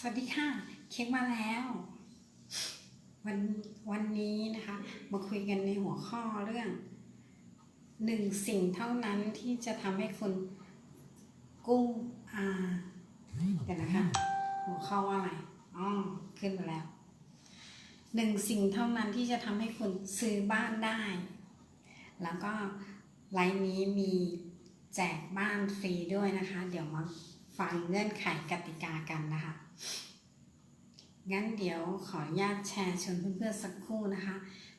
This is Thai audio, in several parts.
สวัสดีค่ะ เค้กมาแล้ว วันวันนี้นะคะ มาคุยกันในหัวข้อเรื่องหนึ่งสิ่งเท่านั้นที่จะทำให้คุณกู้อาเดี๋ยวนะคะ หัวข้อว่าอะไรอ๋อขึ้นมาแล้วหนึ่งสิ่งเท่านั้นที่จะทำให้คุณซื้อบ้านได้ แล้วก็ไลน์นี้มีแจกบ้านฟรีด้วยนะคะ เดี๋ยวมาฟังเงื่อนไขกติกากันนะคะ งั้นเดี๋ยวขออนุญาตแชร์ชวนเพื่อนๆสักครู่นะคะ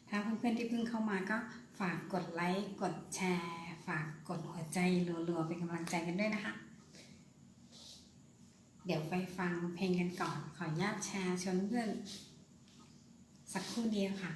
ถ้าเพื่อนๆที่เพิ่งเข้ามาก็ฝากกดไลค์กดแชร์ ฝากกดหัวใจรัวๆเป็นกำลังใจกันด้วยนะคะ เดี๋ยวไปฟังเพลงกันก่อน ขออนุญาตแชร์ชวนเพื่อนสักครู่เดียวค่ะ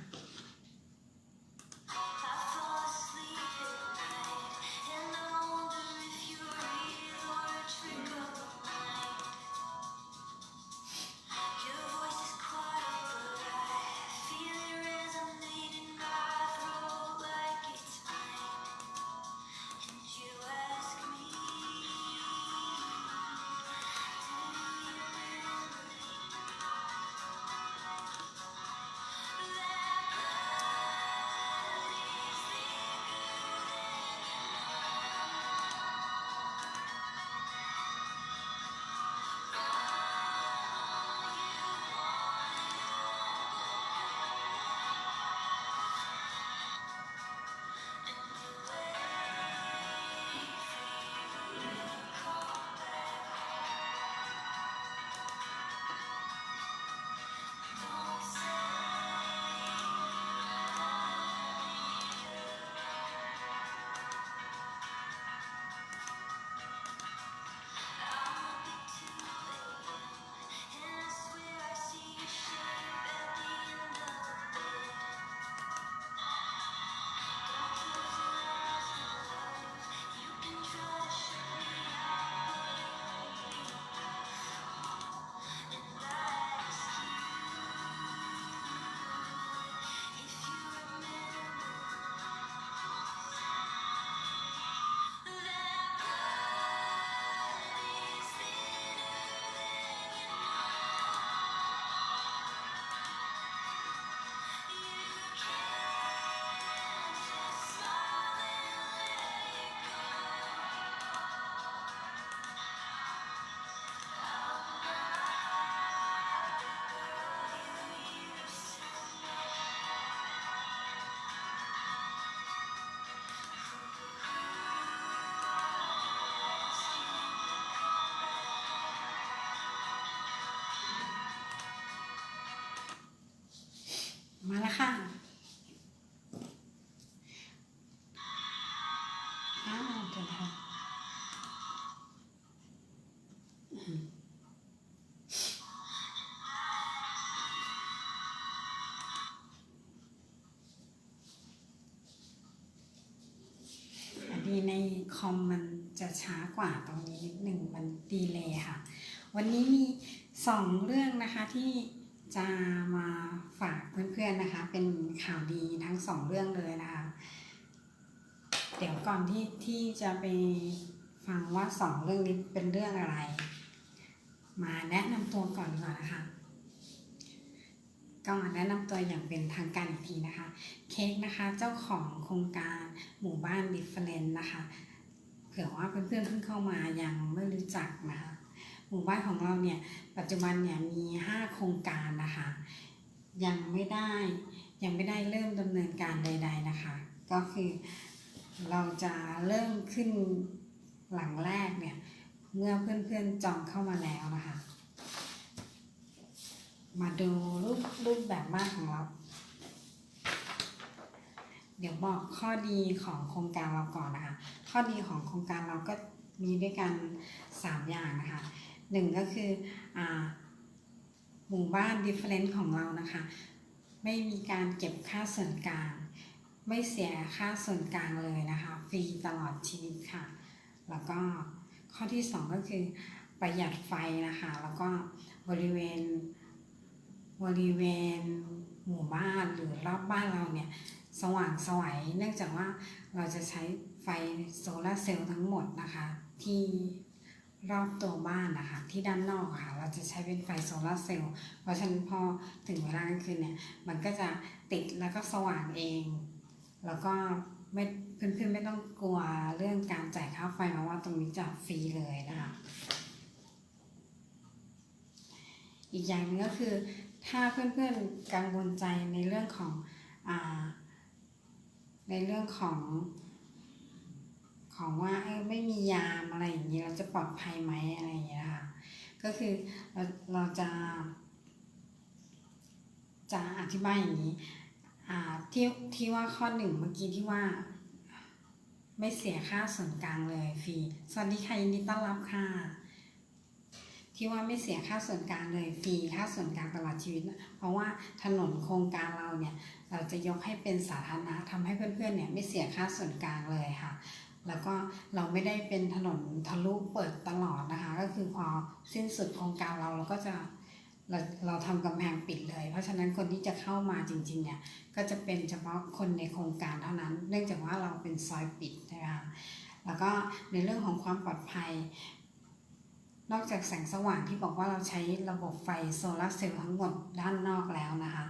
ในคอมมันจะช้ากว่าตรงนี้นิดหนึ่งมันดีเลยค่ะ วันนี้มีสองเรื่องนะคะที่จะมาฝากเพื่อนๆนะคะ เป็นข่าวดีทั้งสองเรื่องเลยนะคะ เดี๋ยวก่อนที่ที่จะไปฟังว่าสองเรื่องนี้เป็นเรื่องอะไร มาแนะนำตัวก่อนดีกว่านะคะ ก็แนะนำตัวอย่างเป็นทางการอีกทีนะคะ เค้กนะคะเจ้าของโครงการหมู่บ้านดิฟเฟนนะคะเผื่อว่าเพื่อนๆเพิ่งเข้ามายังไม่รู้จักนะคะ หมู่บ้านของเราเนี่ยปัจจุบันเนี่ยมี 5 โครงการนะคะ ยังไม่ได้ยังไม่ได้เริ่มดำเนินการใด ๆนะคะ ก็คือเราจะเริ่มขึ้นหลังแรกเนี่ยเมื่อเพื่อนๆจองเข้ามาแล้วนะคะ มาดูรูปรูปแบบบ้านของเรา เดี๋ยวบอกข้อดีของโครงการเราก่อนนะคะ ข้อดีของโครงการเราก็มีด้วยกัน 3 อย่างนะคะหนึ่งก็คืออหมู่บ้าน different ของเรานะคะ ไม่มีการเก็บค่าส่วนกลาง ไม่เสียค่าส่วนกลางเลยนะคะ ฟรีตลอดชีวิตค่ะ แล้วก็ข้อที่ 2 ก็คือประหยัดไฟนะคะ แล้วก็บริเวณ บริเวณหมู่บ้านหรือรอบบ้านเราเนี่ยสว่างสวัยเนื่องจากว่าเราจะใช้ไฟโซลาเซลล์ทั้งหมดนะคะ ที่รอบตัวบ้านนะคะ ที่ด้านนอกค่ะ เราจะใช้เป็นไฟโซลาเซลล์เพราะฉะนั้นพอถึงเวลากลางคืนเนี่ย มันก็จะติดแล้วก็สว่างเอง แล้วก็ไม่เพื่อนๆไม่ต้องกลัวเรื่องการจ่ายค่าไฟเพราะว่าตรงนี้จะฟรีเลยนะคะ อีกอย่างนึงก็คือ ถ้าเพื่อนๆกังวลใจในเรื่องของอในเรื่องของ ของว่าเออไม่มียามอะไรอย่างนี้เราจะปลอดภัยไหมอะไรอย่างเงี้ยค่ะก็คือเราเราจะ จะอธิบายอย่างนี้ที่ที่ว่าข้อหนึ่งเมื่อกี้ที่ว่า ไม่เสียค่าส่วนกลางเลยฟรีสวัสดีค่ะยินดีต้อนรับค่ะ ที่ว่าไม่เสียค่าส่วนกลางเลยฟรีค่าส่วนกลางตลอดชีวิตนะเพราะว่าถนนโครงการเราเนี่ยเราจะยกให้เป็นสาธารณะทำให้เพื่อนๆเนี่ยไม่เสียค่าส่วนกลางเลยค่ะ แล้วก็เราไม่ได้เป็นถนนทะลุเปิดตลอดนะคะ ก็คือพอสิ้นสุดโครงการเราเราก็จะเราเราทำกำแพงปิดเลย เพราะฉะนั้นคนที่จะเข้ามาจริงๆเนี่ยก็จะเป็นเฉพาะคนในโครงการเท่านั้น เนื่องจากว่าเราเป็นซอยปิดใช่ไหมคะแล้วก็ในเรื่องของความปลอดภัย นอกจากแสงสว่างที่บอกว่าเราใช้ระบบไฟโซลาร์เซลล์ทั้งหมดด้านนอกแล้วนะคะ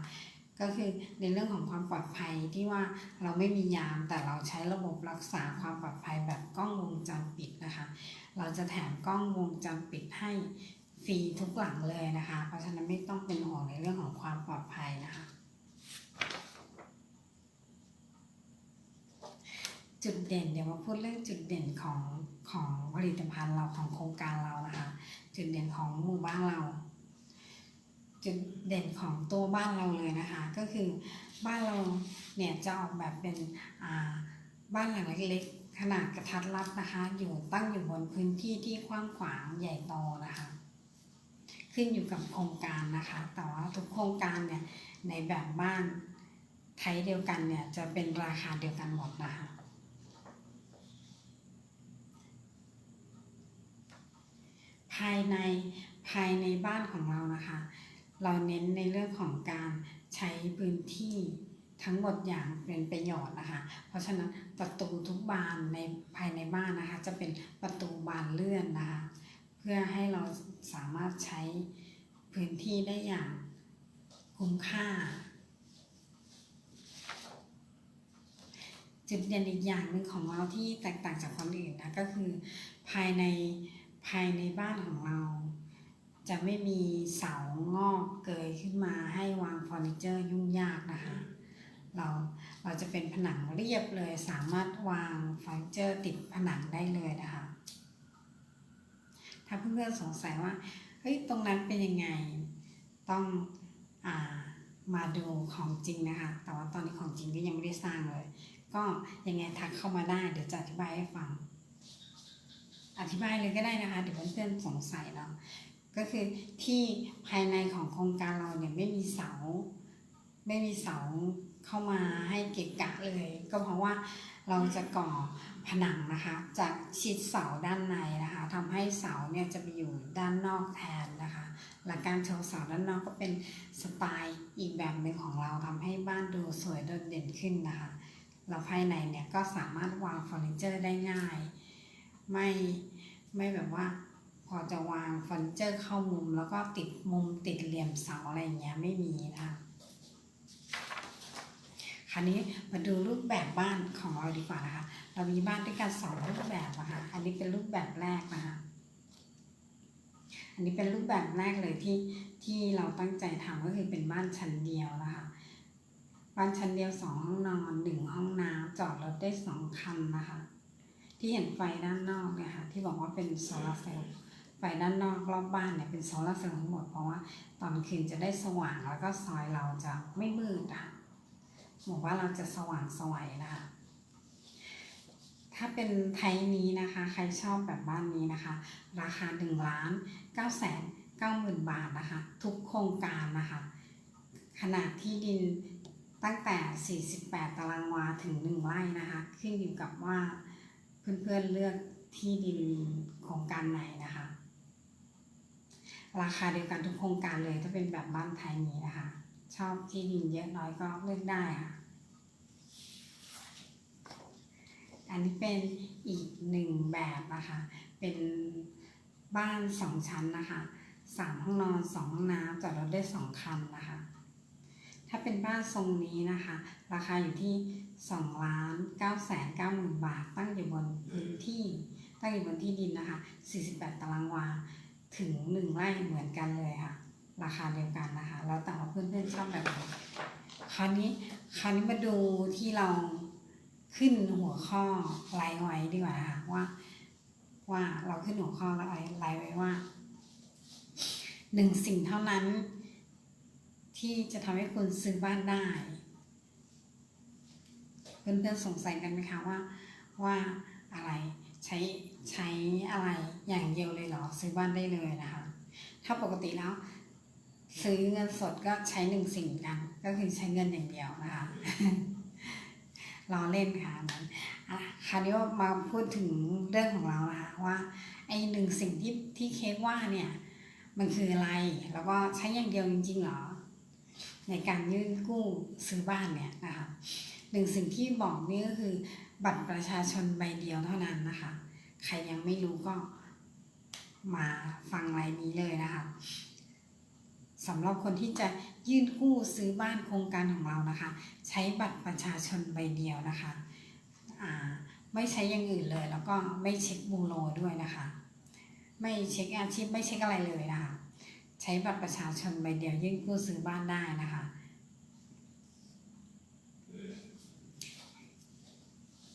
ก็คือในเรื่องของความปลอดภัยที่ว่าเราไม่มียามแต่เราใช้ระบบรักษาความปลอดภัยแบบกล้องวงจรปิดนะคะ เราจะแถมกล้องวงจรปิดให้ฟรีทุกหลังเลยนะคะ เพราะฉะนั้นไม่ต้องเป็นห่วงในเรื่องของความปลอดภัยนะคะ จุดเด่นเดี๋ยวมาพูดเรื่องจุดเด่นของของผลิตภัณฑ์เราของโครงการเรานะคะ จุดเด่นของหมู่บ้านเรา จุดเด่นของตัวบ้านเราเลยนะคะ ก็คือบ้านเราเนี่ยจะออกแบบเป็นบ้านหลังเล็กๆ ขนาดกระทัดรัดนะคะ อยู่ตั้งอยู่บนพื้นที่ที่กว้างขวางใหญ่โตนะคะ ขึ้นอยู่กับโครงการนะคะ แต่ว่าทุกโครงการเนี่ยในแบบบ้านไทยเดียวกันเนี่ยจะเป็นราคาเดียวกันหมดนะคะ ภายในภายในบ้านของเรานะคะ เราเน้นในเรื่องของการใช้พื้นที่ทั้งหมดอย่างเป็นประโยชน์นะคะ เพราะฉะนั้นประตูทุกบานในภายในบ้านนะคะ จะเป็นประตูบานเลื่อนนะคะ เพื่อให้เราสามารถใช้พื้นที่ได้อย่างคุ้มค่า จุดเด่นอีกอย่างหนึ่งของเราที่แตกต่างจากคนอื่นนะก็คือภายใน ภายในบ้านของเรา จะไม่มีเสางอกเกยขึ้นมาให้วางเฟอร์นิเจอร์ยุ่งยากนะคะ เราเราจะเป็นผนังเรียบเลยสามารถวางเฟอร์นิเจอร์ติดผนังได้เลยนะคะ ถ้าเพื่อนๆสงสัยว่าเฮ้ยตรงนั้นเป็นยังไงต้องอ่ามาดูของจริงนะคะ แต่ว่าตอนนี้ของจริงก็ยังไม่ได้สร้างเลย ก็ยังไงทักเข้ามาได้ เดี๋ยวจะอธิบายให้ฟัง อธิบายเลยก็ได้นะคะเดี๋ยวเพื่อนๆสงสัยเนาะก็คือที่ภายในของโครงการเราเนี่ยไม่มีเสา ไม่มีเสาเข้ามาให้เกะกะเลย ก็เพราะว่าเราจะก่อผนังนะคะจากชิดเสาด้านในนะคะทำให้เสาเนี่ยจะไปอยู่ด้านนอกแทนนะคะ หลักการโชว์เสาด้านนอกก็เป็นสไตล์อีกแบบหนึ่งของเราทำให้บ้านดูสวยโดดเด่นขึ้นนะคะ เราภายในเนี่ยก็สามารถวางเฟอร์นิเจอร์ได้ง่าย ไม่ไม่แบบว่า พอจะวางเฟอร์นิเจอร์เข้ามุม แล้วก็ติดมุมติดเหลี่ยมเสาอะไรอย่างเงี้ยไม่มีนะคะคราวนี้มาดูรูปแบบบ้านของเราดีกว่านะคะ เรามีบ้านด้วยกันสองรูปแบบนะคะ อันนี้เป็นรูปแบบแรกนะคะ อันนี้เป็นรูปแบบแรกเลยที่ที่เราตั้งใจทำก็คือเป็นบ้านชั้นเดียวนะคะ บ้านชั้นเดียวสองห้องนอนหนึ่งห้องน้ำจอดรถได้สองคันนะคะ ที่เห็นไฟด้านนอกเนี่ยค่ะที่บอกว่าเป็นโซลาร์เซลล์ไฟด้านนอกรอบบ้านเนี่ยเป็นโซลาร์เซลล์ทั้งหมดเพราะว่าตอนคืนจะได้สว่างแล้วก็ซอยเราจะไม่มืดอะบอกว่าเราจะสว่างสวยนะคะถ้าเป็นไทยนี้นะคะ ใครชอบแบบบ้านนี้นะคะ ราคา1ล้าน9แสน9หมื่นบาทนะคะ ทุกโครงการนะคะ ขนาดที่ดินตั้งแต่ 48 ตารางวาถึง 1 ไร่นะคะ ขึ้นอยู่กับว่า เพื่อนๆเลือกที่ดินโครงการไหนนะคะ ราคาเดียวกันทุกโครงการเลยถ้าเป็นแบบบ้านไทยนี้นะคะ ชอบที่ดินเยอะน้อยก็เลือกได้ค่ะ อันนี้เป็นอีกหนึ่งแบบนะคะ เป็นบ้านสองชั้นนะคะสามห้องนอนสองห้องน้ำจอดรถได้สองคันนะคะ ถ้าเป็นบ้านทรงนี้นะคะ ราคาอยู่ที่2ล้าน9แสน9หมื่นบาท ตั้งอยู่บนพื้นที่ ตั้งอยู่บนที่ดินนะคะ 48 ตารางวา ถึง 1 ไร่เหมือนกันเลยค่ะ ราคาเดียวกันนะคะ แล้วแต่ว่าเพื่อนๆชอบแบบไหนคราวนี้คราวนี้มาดูที่เราขึ้นหัวข้อไลน์ไว้ดีกว่าค่ะว่า ว่าเราขึ้นหัวข้อไลน์ไลน์ไว้ว่าหนึ่งสิ่งเท่านั้น ที่จะทำให้คุณซื้อบ้านได้ เพื่อนๆสงสัยกันไหมคะว่าว่าอะไรใช้ใช้อะไรอย่างเดียวเลยเหรอซื้อบ้านได้เลยนะคะ ถ้าปกติแล้วซื้อเงินสดก็ใช้หนึ่งสิ่งกัน ก็คือใช้เงินอย่างเดียวนะคะรอเล่นค่ะนั้นอะคราวนี้มาพูดถึงเรื่องของเรานะคะว่าไอ้หนึ่งสิ่งที่ที่เคสว่าเนี่ยมันคืออะไร แล้วก็ใช้อย่างเดียวจริงๆหรอ ในการยื่นกู้ซื้อบ้านเนี่ยนะคะหนึ่งสิ่งที่บอกนี่ก็คือบัตรประชาชนใบเดียวเท่านั้นนะคะ ใครยังไม่รู้ก็มาฟังไลน์นี้เลยนะคะสำหรับคนที่จะยื่นกู้ซื้อบ้านโครงการของเรานะคะ ใช้บัตรประชาชนใบเดียวนะคะไม่ใช้อย่างอื่นเลย แล้วก็ไม่เช็คบูโรด้วยนะคะ ไม่เช็คอาชีพไม่เช็คอะไรเลยนะคะ ใช้บัตรประชาชนใบเดียวยื่นกู้ซื้อบ้านได้นะคะ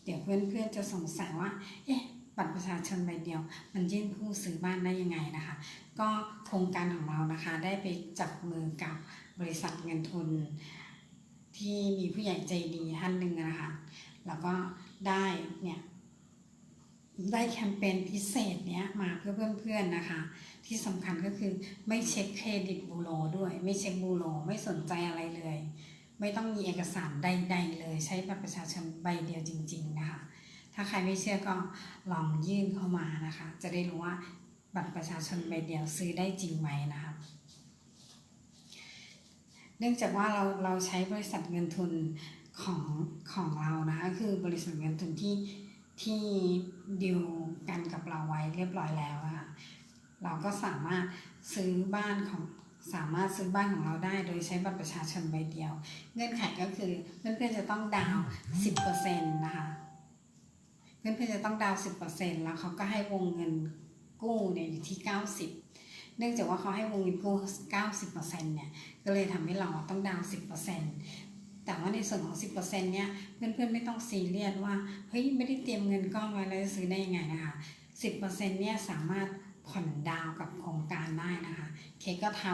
เดี๋ยวเพื่อนๆจะสงสัยว่า เอ๊ะบัตรประชาชนใบเดียว มันยื่นกู้ซื้อบ้านได้ยังไงนะคะ ก็โครงการของเรานะคะ ได้ไปจับมือกับบริษัทเงินทุน ที่มีผู้ใหญ่ใจดีท่านหนึ่งนะคะ แล้วก็ได้เนี่ย ได้แคมเปญพิเศษเนี้ยมาเพื่อเพื่อนๆนะคะ ที่สำคัญก็คือไม่เช็คเครดิตบูโรด้วย ไม่เช็คบูโรไม่สนใจอะไรเลย ไม่ต้องมีเอกสารใด ๆ เลยใช้บัตรประชาชนใบเดียวจริง ๆ นะคะ ถ้าใครไม่เชื่อก็ลองยื่นเข้ามานะคะ จะได้รู้ว่าบัตรประชาชนใบเดียวซื้อได้จริงไหมนะคะเนื่องจากว่าเราเราใช้บริษัทเงินทุนของของเรานะคะคือบริษัทเงินทุนที่ ที่ดิวกันกับเราไว้เรียบร้อยแล้วนะคะเราก็สามารถซื้อบ้านของสามารถซื้อบ้านของเราได้โดยใช้บัตรประชาชนใบเดียว เงื่อนไขก็คือเพื่อนๆจะต้องดาวน์10%นต์นะคะเพื่อนๆจะต้องดาวน์10%แล้วเขาก็ให้วงเงินกู้เนี่ยอยู่ที่90เนื่องจากว่าเขาให้วงเงินกู้90%เปอร์เซ็นต์เนี่ยก็เลยทำให้เราต้องดาวน์10% แต่ว่าในส่วนของ10%เนี่ยเพื่อนๆไม่ต้องซีเรียสว่าเฮ้ยไม่ได้เตรียมเงินก้อนไว้แล้วจะซื้อได้ยังไงนะคะ10%เนี่ยสามารถผ่อนดาวกับโครงการได้นะคะเคก็ท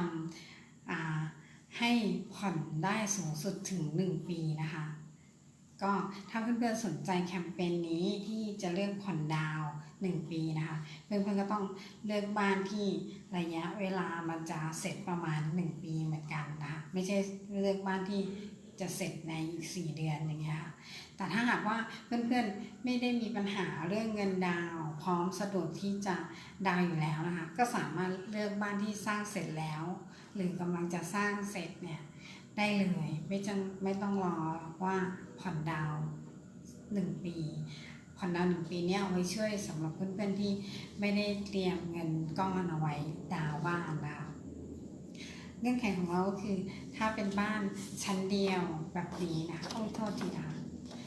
ำให้ผ่อนได้สูงสุดถึง 1 ปีนะคะ ก็ถ้าเพื่อนๆสนใจแคมเปญนี้ที่จะเลือกผ่อนดาวน์1ปีนะคะ เพื่อนๆก็ต้องเลือกบ้านที่ระยะเวลามันจะเสร็จประมาณ 1 ปีเหมือนกันนะคะไม่ใช่เลือกบ้านที่ จะเสร็จในอีก4เดือนอย่างเงี้ยค่ะแต่ถ้าหากว่าเพื่อนๆไม่ได้มีปัญหาเรื่องเงินดาวพร้อมสะดวกที่จะดาวอยู่แล้วนะคะก็สามารถเลือกบ้านที่สร้างเสร็จแล้ว หรือกำลังจะสร้างเสร็จเนี่ยได้เลยไม่จังไม่ต้องรอว่าผ่อนดาวหนึ่งปีผ่อนดาวหนึ่งปีเนี่ยเอาไว้ช่วยสำหรับเพื่อนๆที่ไม่ได้เตรียมเงินก้อนเอาไว้ดาวบ้านนะคะ เงื่อนไขของเราก็คือ ถ้าเป็นบ้านชั้นเดียวแบบนี้นะคะโอ้โทษทีนะคะ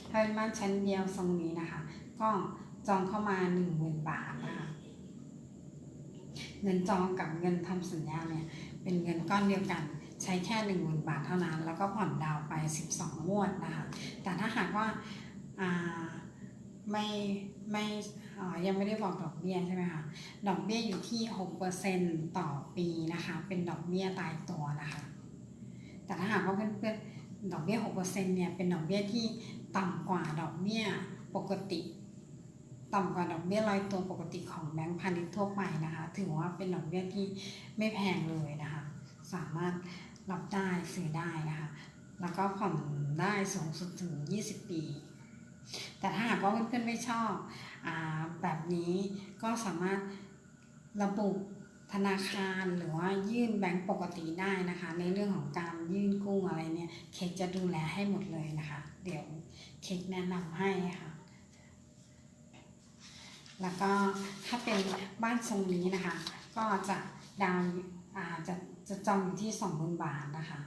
ถ้าเป็นบ้านชั้นเดียวทรงนี้นะคะ ก็จองเข้ามาหนึ่งหมื่นบาทนะคะเงินจองกับเงินทำสัญญาเนี่ยเป็นเงินก้อนเดียวกันใช้แค่หนึ่งหมื่นบาทเท่านั้น แล้วก็ผ่อนดาวน์ไป12งวดนะคะ แต่ถ้าหากว่าอ่า ไม่ไม่ยังไม่ได้บอกดอกเบี้ยใช่ไหมคะดอกเบี้ยอยู่ที่6%ต่อปีนะคะ เป็นดอกเบี้ยตายตัวนะคะ แต่ถ้าหากว่าเพื่อนๆดอกเบี้ย6%เปอร์เซ็นเนี่ยเป็นดอกเบี้ยที่ต่ำกว่าดอกเบี้ยปกติ ต่ำกว่าดอกเบี้ยรายตัวปกติของแบงก์พาณิชย์ทั่วไปนะคะ ถือว่าเป็นดอกเบี้ยที่ไม่แพงเลยนะคะ สามารถรับได้ซื้อได้นะคะ แล้วก็ผ่อนได้สูงสุดถึง 20 ปี แต่ถ้าหากว่าเพื่อนๆไม่ชอบอแบบนี้ก็สามารถระบุธนาคารหรือว่ายื่นแบงก์ปกติได้นะคะ ในเรื่องของการยื่นกู้อะไรเนี่ยเค้กจะดูแลให้หมดเลยนะคะ เดี๋ยวเค้กแนะนำให้ค่ะ แล้วก็ถ้าเป็นบ้านทรงนี้นะคะ ก็จะดาวอาจะจะจองอยู่ที่สองหมื่นบาทนะคะ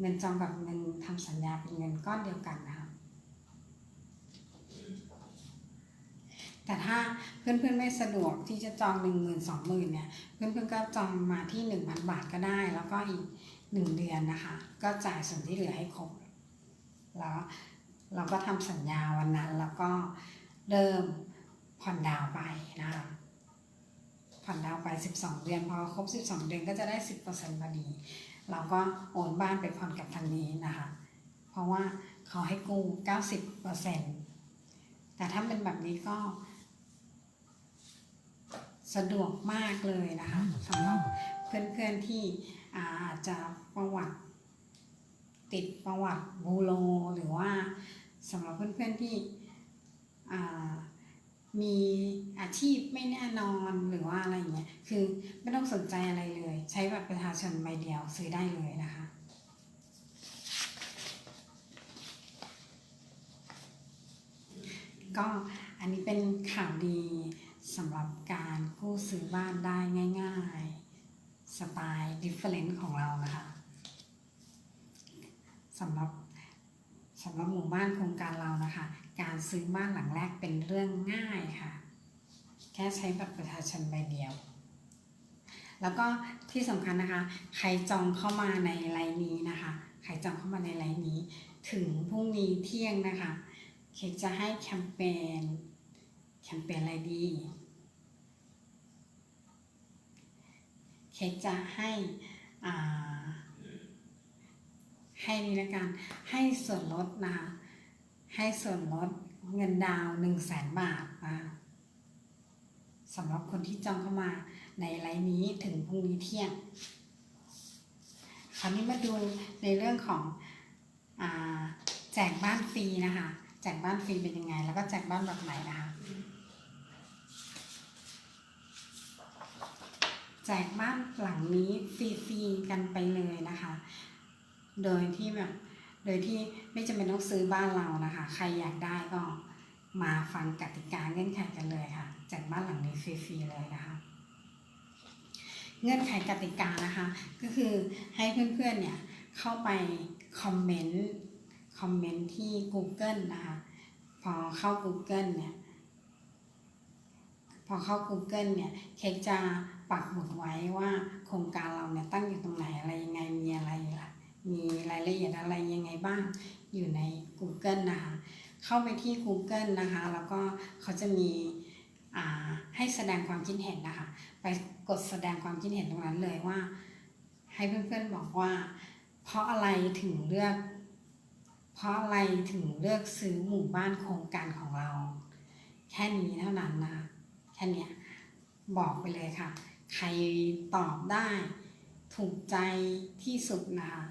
เงินจองกับเงินทำสัญญาเป็นเงินก้อนเดียวกันนะคะ แต่ถ้าเพื่อนๆไม่สะดวกที่จะจองหนึ่งหมื่นสองหมื่นเนี่ยเพื่อนๆก็จองมาที่หนึ่งพันบาทก็ได้ แล้วก็อีกหนึ่งเดือนนะคะ ก็จ่ายส่วนที่เหลือให้ครบแล้วเราก็ทำสัญญาวันนั้น แล้วก็เริ่มผ่อนดาวไปนะคะผ่อนดาวน์ไป 12 เดือนพอครบ 12 เดือนก็จะได้ 10%พอดี เราก็โอนบ้านไปผ่อนกับทางนี้นะคะ เพราะว่าเขาให้กู้ 90%แต่ถ้าเป็นแบบนี้ก็ สะดวกมากเลยนะคะสำหรับเพื่อนๆที่อาอาจจะประวัติติดประวัติบูโรหรือว่าสำหรับเพื่อนๆที่อ่ามีอาชีพไม่แน่นอนหรือว่าอะไรอย่างเงี้ยคือไม่ต้องสนใจอะไรเลย ใช้บัตรประชาชนใบเดียวซื้อได้เลยนะคะก็อันนี้เป็นข่าวดี สำหรับการกู้ซื้อบ้านได้ง่ายๆ สไตล์ different ของเรานะคะสำหรับสำหรับหมู่บ้านโครงการเรานะคะ การซื้อบ้านหลังแรกเป็นเรื่องง่ายค่ะ แค่ใช้บัตรประชาชนใบเดียว แล้วก็ที่สำคัญนะคะ ใครจองเข้ามาในไลน์นี้นะคะ ใครจองเข้ามาในไลน์นี้ ถึงพรุ่งนี้เที่ยงนะคะ เคจะให้แคมเปญแคมเปญอะไรดี เค้กจะให้ให้นี่ละกันให้ส่วนลดนะคะให้ส่วนลดเงินดาวหนึ่งแสนบาทนะสำหรับคนที่จองเข้ามาในไลน์นี้ถึงพรุ่งนี้เที่ยง คราวนี้มาดูในเรื่องของอแจกบ้านฟรีนะคะ แจกบ้านฟรีเป็นยังไง แล้วก็แจกบ้านแบบไหนนะคะ แจกบ้านหลังนี้ฟรีๆกันไปเลยนะคะ โดยที่แบบ โดยที่ไม่จำเป็นต้องซื้อบ้านเรานะคะ ใครอยากได้ก็มาฟังกติกาเงื่อนไขกันเลยค่ะ แจกบ้านหลังนี้ฟรีๆเลยนะคะ เงื่อนไขกติกานะคะ ก็คือให้เพื่อนๆเนี่ยเข้าไปคอมเมนต์คอมเมนต์ที่ Google นะคะ พอเข้า Google เนี่ยพอเข้า Google เนี่ย เค้กจะ ปักหมุดไว้ว่าโครงการเราเนี่ยตั้งอยู่ตรงไหนอะไรยังไงมีอะไรล่ะมีรายละเอียดอะไรยังไงบ้างอยู่ใน Google นะคะ เข้าไปที่ Google นะคะ แล้วก็เขาจะมีให้แสดงความคิดเห็นนะคะ ไปกดแสดงความคิดเห็นตรงนั้นเลยว่า ให้เพื่อนๆบอกว่า เพราะอะไรถึงเลือก เพราะอะไรถึงเลือกซื้อหมู่บ้านโครงการของเรา แค่นี้เท่านั้นนะคะแค่เนี้ยบอกไปเลยค่ะ ใครตอบได้ถูกใจที่สุดนะคะ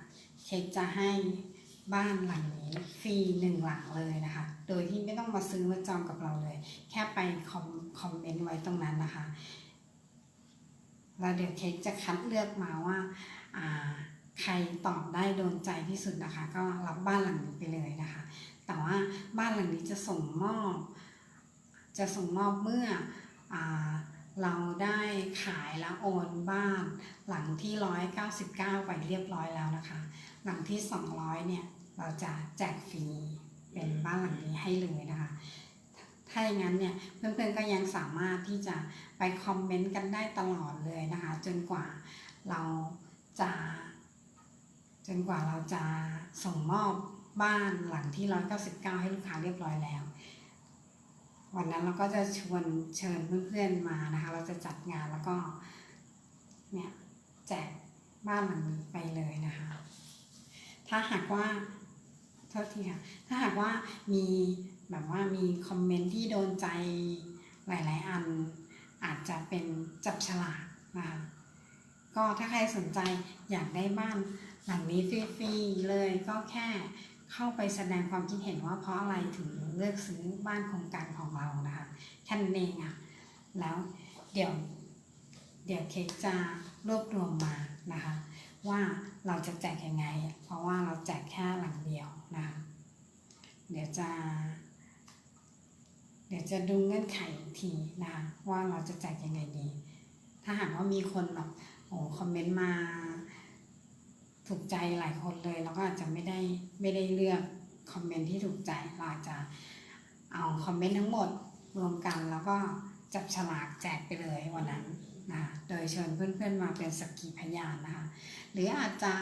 เค้กจะให้บ้านหลังนี้ฟรีหนึ่งหลังเลยนะคะ โดยที่ไม่ต้องมาซื้อมาจองกับเราเลย แค่ไปคอมคอมเมนต์ไว้ตรงนั้นนะคะแล้วเดี๋ยวเค้กจะคัดเลือกมาว่าใครตอบได้โดนใจที่สุดนะคะ ก็รับบ้านหลังนี้ไปเลยนะคะ แต่ว่าบ้านหลังนี้จะส่งมอบ จะส่งมอบเมื่ออ เราได้ขายแล้วโอนบ้านหลังที่ 199 ไปเรียบร้อยแล้วนะคะ หลังที่ 200 เนี่ย เราจะแจกฟรีเป็นบ้านหลังนี้ให้เลยนะคะ ถ้าอย่างนั้นเนี่ยเพื่อนๆก็ยังสามารถที่จะไปคอมเมนต์กันได้ตลอดเลยนะคะ จนกว่าเราจะ จนกว่าเราจะส่งมอบบ้านหลังที่ 199 ให้ลูกค้าเรียบร้อยแล้ว วันนั้นเราก็จะชวนเชิญเพื่อนๆมานะคะ เราจะจัดงานแล้วก็เนี่ยแจกบ้านหลังนี้ไปเลยนะคะ ถ้าหากว่าโทษทีค่ะถ้าหากว่ามีแบบว่ามีคอมเมนต์ที่โดนใจหลาย ๆ อัน อาจจะเป็นจับฉลากนะคะก็ถ้าใครสนใจอยากได้บ้านหลังนี้ฟรีๆเลยก็แค่ เข้าไปแสดงความคิดเห็นว่าเพราะอะไรถึงเลือกซื้อบ้านโครงการของเรานะคะแค่นั้นเองอะ่ะแล้วเดี๋ยวเดี๋ยวเค้กจะรวบรวมมานะคะว่าเราจะแจกยังไง เพราะว่าเราแจกแค่หลังเดียวนะคะเดี๋ยวจะ เดี๋ยวจะดูเงื่อนไขอีกทีนะคะว่าเราจะแจกยังไงดี ถ้าหากว่ามีคนแบบโอ้คอมเมนต์มา ถูกใจหลายคนเลยเราก็อาจจะไม่ได้ไม่ได้เลือกคอมเมนต์ที่ถูกใจเราอาจจะเอาคอมเมนต์ทั้งหมดรวมกันแล้วก็จับฉลากแจกไปเลยวันนั้นนะโดยเชิญเพื่อนๆมาเป็นสักขีพยานนะคะหรืออาจจะ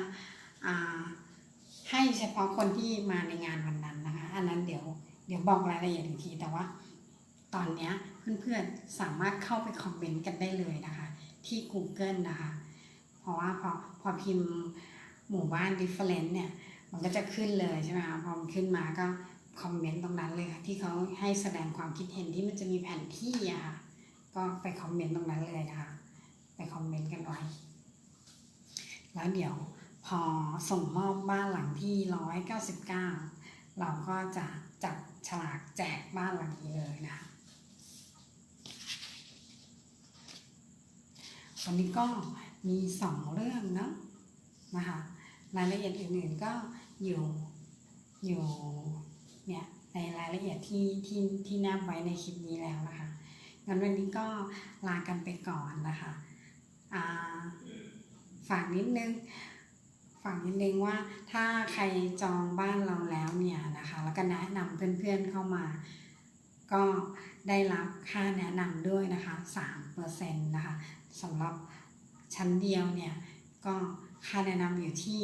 ให้เฉพาะคนที่มาในงานวันนั้นนะคะอันนั้นเดี๋ยวเดี๋ยวบอกรายละเอียดอีกทีแต่ว่า ตอนนี้เพื่อนๆสามารถเข้าไปคอมเมนต์กันได้เลยนะคะ ที่ Google นะคะ เพราะว่าพอพอพิมพ์ หมู่บ้าน different เนี่ย มันก็จะขึ้นเลยใช่ไหมคะพอมันขึ้นมาก็คอมเมนต์ตรงนั้นเลยค่ะ ที่เขาให้แสดงความคิดเห็นที่มันจะมีแผนที่อะค่ะ ก็ไปคอมเมนต์ตรงนั้นเลยนะคะ ไปคอมเมนต์กันไว้ แล้วเดี๋ยวพอส่งมอบบ้านหลังที่199เราก็จะจับฉลากแจกบ้านหลังนี้เลยนะคะวันนี้ก็มีสองเรื่องเนาะนะคะ รายละเอียดอื่นๆก็อยู่อยู่เนี่ยในรายละเอียดที่ที่ที่แนบไว้ในคลิปนี้แล้วนะคะงั้นวันนี้ก็ลากันไปก่อนนะคะอ่าฝากนิดนึงฝากนิดนึงว่าถ้าใครจองบ้านเราแล้วเนี่ยนะคะ แล้วก็แนะนำเพื่อนๆเข้ามา ก็ได้รับค่าแนะนำด้วยนะคะ3%นะคะสำหรับชั้นเดียวเนี่ยก็ ค่าแนะนำอยู่ที่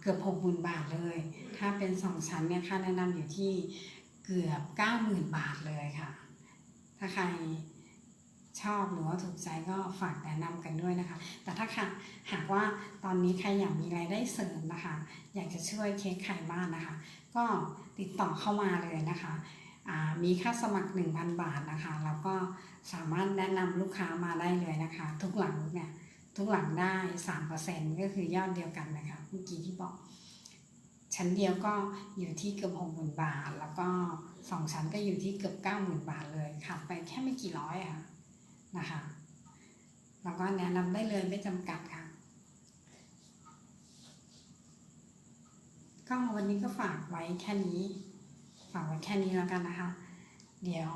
เกือบ60,000 บาทเลย ถ้าเป็น 2 ชั้นเนี่ยค่าแนะนำอยู่ที่เกือบ 90,000 บาทเลยค่ะ ถ้าใครชอบหรือว่าถูกใจก็ฝากแนะนำกันด้วยนะคะ แต่ถ้าค่ะหากว่าตอนนี้ใครอยากมีรายได้เสริมนะคะ อยากจะช่วยเค้กไข่บ้านนะคะ ก็ติดต่อเข้ามาเลยนะคะมีค่าสมัคร 1,000 บาทนะคะ แล้วก็สามารถแนะนำลูกค้ามาได้เลยนะคะ ทุกหลังเนี่ย ทุกหลังได้3%ก็คือยอดเดียวกันนะคะเมื่อกี้ที่บอก ชั้นเดียวก็อยู่ที่เกือบ60,000บาท แล้วก็สองชั้นก็อยู่ที่เกือบ90,000บาทเลยขาดไปแค่ไม่กี่ร้อยอะค่ะนะคะแล้วก็แนะนำได้เลยไม่จำกัดค่ะก็วันนี้ก็ฝากไว้แค่นี้ ฝากไว้แค่นี้แล้วกันนะคะ เดี๋ยว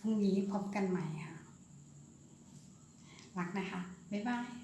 พรุ่งนี้พบกันใหม่ค่ะ รักนะคะ บ๊ายบาย